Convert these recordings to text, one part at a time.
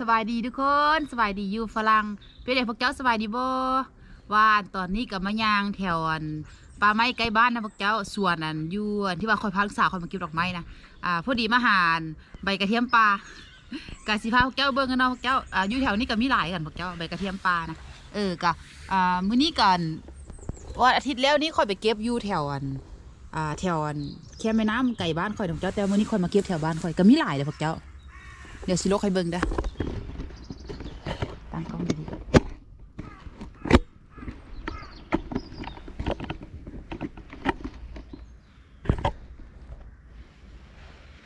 สบายดีทุกคนสบายดีอยู่ฝรั่งเป็นไงพวกเจ้าสบายดีบ่ว่าตอนนี้กับมะยางแถวอันป่าไม้ใกล้บ้านนะพวกเจ้าส่วนอันอยู่อันที่ว่าคอยพาลูกสาวคอยมาเก็บดอกไม้นะอ่าพอดีมาหารใบกระเทียมปลากะสิพาพวกเจ้าเบิ่งกันเนาะพวกเจ้าอ่าอยู่แถวนี้ก็มีหลายกันพวกเจ้าใบกระเทียมปลานะเออกะอ่ามื้อนี้กันวันอาทิตย์แล้วนี่คอยไปเก็บอยู่แถวอันอ่าแถวอันแค่แม่น้ำไก่บ้านคอยนะพวกเจ้าแต่มื้อนี้คอยมาเก็บแถวบ้านคอยก็มีหลายเลยพวกเจ้า เดี๋ยวสิโลกให้เบิ่งด้อตั้งกล้องดีๆ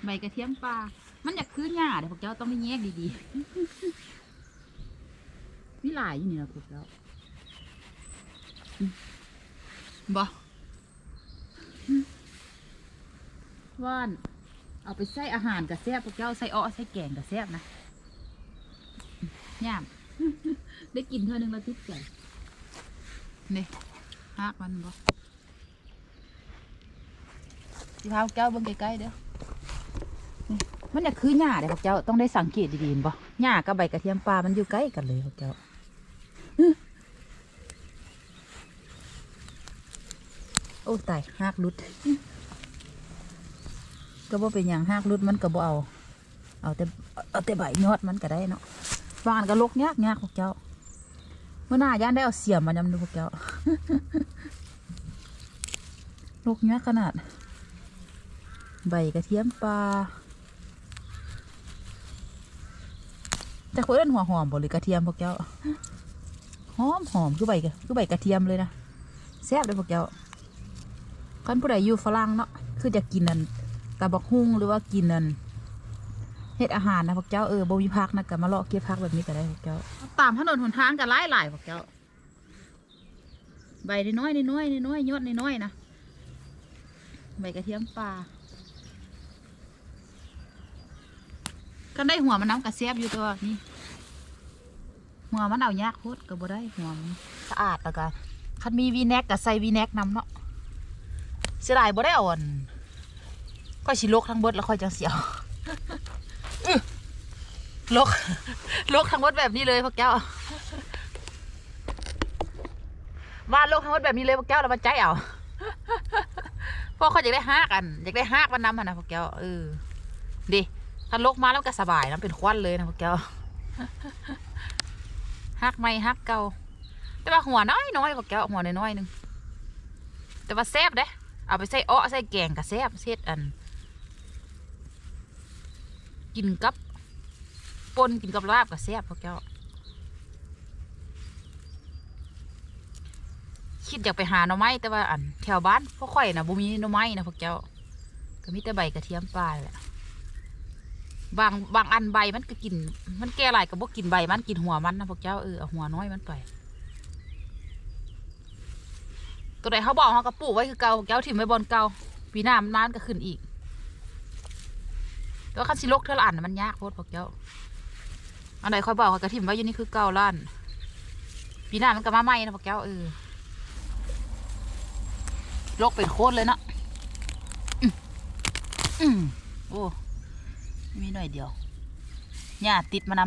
ใบกระเทียมปลา มันอยากคือหญ้าเดี๋ยวพวกเจ้าต้องไปแยกดีๆมีหลายอยู่นี่นะพวกเจ้าบ่ว่าน เอาไปใส่อาหารกับแซ่บพวกเจ้าใส่อ้อใส่แกงกับแซ่บนะย่ามได้กินเท่านึงแล้วติดใจนี่หากมันบ่ที่พาพวกเจ้าเบิ่งใกล้ๆเด้อมันอยากคือหญ้าเด้อพวกเจ้าต้องได้สังเกตดีๆบ่หญ้ากับใบกระเทียมปลา มันอยู่ใกล้กันเลยพวกเจ้าอื้อโอ้ตายหากลุด ก็บ่เป็นอย่างหากรุดมันก็บ่เอา เอาแต่เอาแต่ใบยอดมันก็ได้เนาะบานก็ลกยากยากพวกเจ้า เมื่อหน้าย่านได้เอาเสียมมายำดูพวกเจ้าลกยากขนาด ใบกระเทียมปลาแต่คนเล่นหัวหอมบ่หรือกระเทียมพวกเจ้าหอมหอมคือใบกระคือใบกระเทียมเลยนะแซ่บเลยพวกเจ้าคันผู้ใดอยู่ฝรั่งเนาะคือจะกินนั่น กะบักฮุ่งหรือว่ากินนั่นเฮ็ดอาหารนะพวกเจ้าเออบ่มีพักนะกะมาเลาะเก็บพักแบบนี้ก็ได้พวกเจ้า ตามถนนหนทางก็หลายหลายพวกเจ้า ใบน้อยน้อยน้อยๆยอดน้อยนะใบกระเทียมปลากันได้หัวมันน้ำกระเสียบอยู่ตัวนี่หัวมันเอายากโคตรก็บ่ได้หัวมันสะอาดแล้วก็คันมีวีแนกก็ใส่วีแนกนำเนาะเสียดายบ่ได้อ่อน ค่อยสิลกทั้งเบดแล้วค่อยจังเสียวลกลกทั้งเบดแบบนี้เลยพวกเจ้าว่าลกทั้งเบดแบบนี้เลยพวกเจ้าแล้วมันใจเอาเพราะเขาอยากได้ห้ากันอยากได้ห้ามันนำหั้นนะพวกเจ้าเออดิถ้าลกมาแล้วก็สบายนะเป็นควันเลยนะพวกเจ้าฮักไม่ฮักเก่าแต่ว่าหัวน้อยน้อยพวกเจ้าหัวน้อยน้อยหนึงแต่ว่าแซ่บเด้เอาไปใส่อ้อใส่แกงกับแซ่บเส็ดอัน กินกับปนกินกับลาบกับแซ่บพวกเจ้าคิดอยากไปหาหน่อไม้แต่ว่าอันแถวบ้านพวกข่อยนะบ่มีหน่อไม้นะพวกเจ้า ก็มีแต่ใบกระเทียมปลาแหละบางบางอันใบมันก็กิน มันแก่หลายก็บ่กินใบมันกินหัวมันนะพวกเจ้าเออเอาหัวน้อยมันไป ตัวไหนเขาบอกเขาก็ปลูกไว้คือเก่าพวกเจ้าถิ่มไว้บนเก่าปีหน้ามันนานก็ขึ้นอีก แต่ว่าคันสิลกเท่าละอันน่ะมันยากโคตรพวกเจ้าอันไหนคอยบอกเขากระถิ่มไว้อยู่นี่คือเก่าล้านปีหน้ามันก็มาใหม่นะพวกเจ้าเออลกเป็นโคตรเลยนะอืมอืมโอ้มีหน่อยเดียวหญ้าติดมาน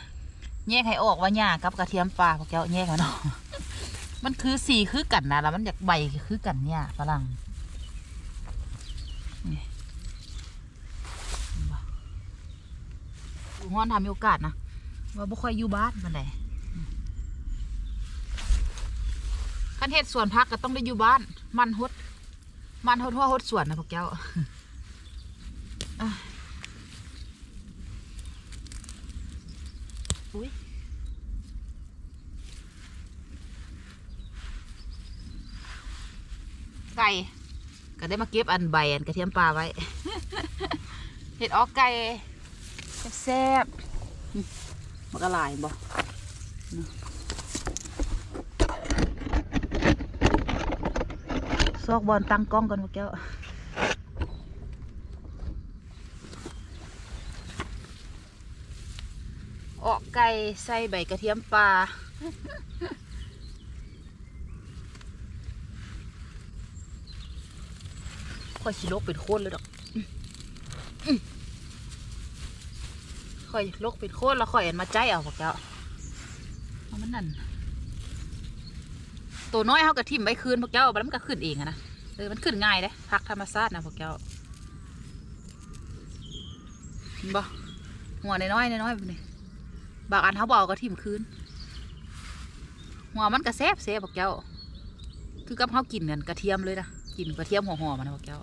ำแยกให้ออกว่าหญ้ากับกระเทียมปลาพวกเจ้าแยกมาเนาะมันคือสีคือกันนะแล้วมันอยากใบคือกันเนี่ยฝรั่งนี่ อยู่ห้อนทำมีโอกาสนะว่าบ่ค่อยอยู่บ้านมันไหนคันเฮ็ดสวนพักก็ต้องได้อยู่บ้าน มันหด มันหดหัวหดสวนนะพวกเจ้าอุ้ยไก่ก็ได้มาเก็บอันใบอันกระเทียมปลาไว้ เห็ดออกไก่ แซ่บมันก็หลายบ่ซอกบอลตั้งกล้องก่อนพวกแก้วออกไก่ใส่ใบกระเทียมปลาค่อยสิโลกเป็นโคนเลยดอก ค่อยลกเป็นโคตรแล้วค่อยเอ็นมาใจเอาพวกเจ้าเอามันนั่นตัวน้อยเขากระทิ่มไว้คืนพวกเจ้าบัดนั้นมันก็ขึ้นเองอะนะเออมันขึ้นง่ายเลยพักธรรมชาตินะพวกเจ้าเห็นบ่หัวน้อยๆน้อยๆแบบนี้บางอันเขาบเอกกระทิ่มคืนหัวมันกระแซบเซบพวกเจ้า คือกับเขากินกันกระเทียมเลยนะกินกระเทียมห่อๆมันนะพวกเจ้า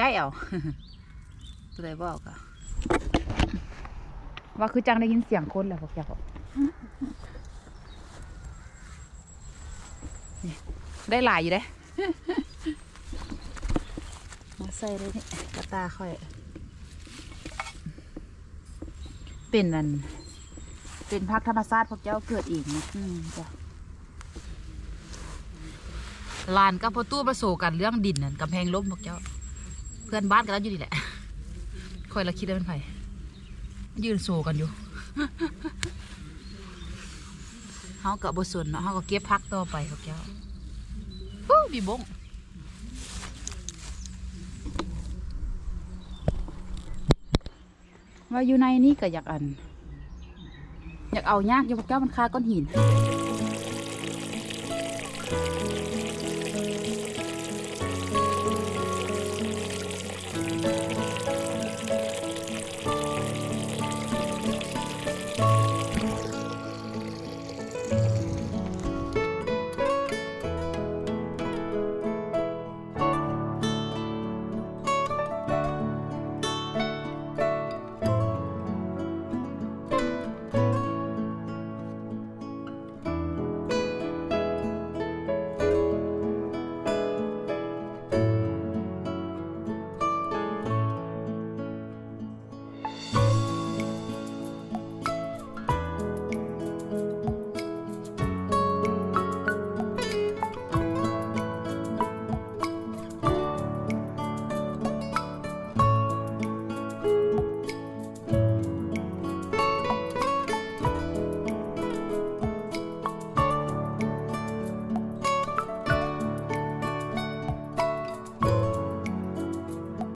ใจเอาตัวใดบอกอะว่าคือจังได้ยินเสียงคนแหละพวกเจ้านี่ได้หลายอยู่เด้มาใส่เลยนี่กระตาค่อย เป็นนั่นเป็นพักธรรมชาติพวกเจ้าเกิดเองนะอืมจ้ะลานกับพอตู้ประโสกันเรื่องดินนั่นกำแพงล้มพวกเจ้า พื่อนบ้านกันแล้วอยู่นี่แหละคอยละคิดได้เป็นไผยืนโซกันอยู่เฮากับบสนเนาะเฮาก็เก็บพักต่อไปพวกเจ้าฮู้บีบงว่าอยู่ในนี่ก็อยากอัน อยากเอายากอยู่พวกเจ้ามันคาก้อนหิน